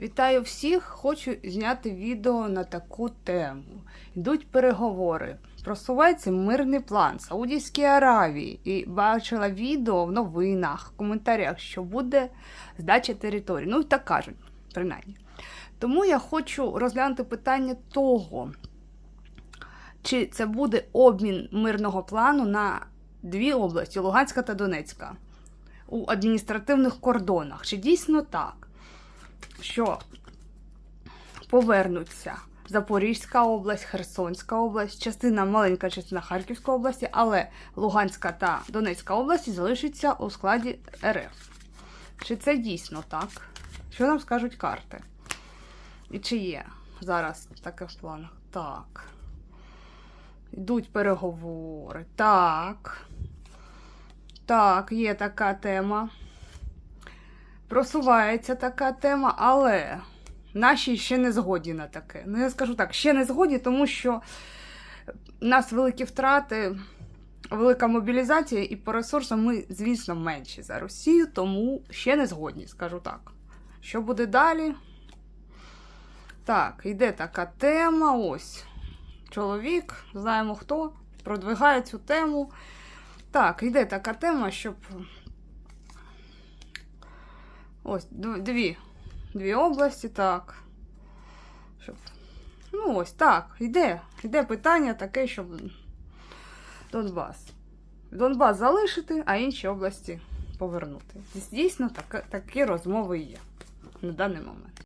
Вітаю всіх! Хочу зняти відео на таку тему. Йдуть переговори. Просувається мирний план Саудівській Аравії. І бачила відео в новинах, в коментарях, що буде здача території. Ну, так кажуть, принаймні. Тому я хочу розглянути питання того, чи це буде обмін мирного плану на дві області Луганська та Донецька у адміністративних кордонах. Чи дійсно так? Що повернуться Запорізька область, Херсонська область, частина маленька частина Харківської області, але Луганська та Донецька області залишаться у складі РФ. Чи це дійсно так? Що нам скажуть карти? І чи є зараз таке в планах? Так. Йдуть переговори. Так. Так, є така тема просувається така тема, але наші ще не згоді на таке. Ну, я скажу так, ще не згоді, тому що в нас великі втрати, велика мобілізація, і по ресурсам ми, звісно, менші за Росію, тому ще не згодні, скажу так. Що буде далі? Так, йде така тема. Ось. Чоловік, знаємо хто, продвигає цю тему. Так, йде така тема, щоб Ось дві. Дві області, так. Щоб... Ну, ось так. Йде. Йде питання таке, щоб Донбас. Донбас залишити, а інші області повернути. Дійсно, так, такі розмови є на даний момент.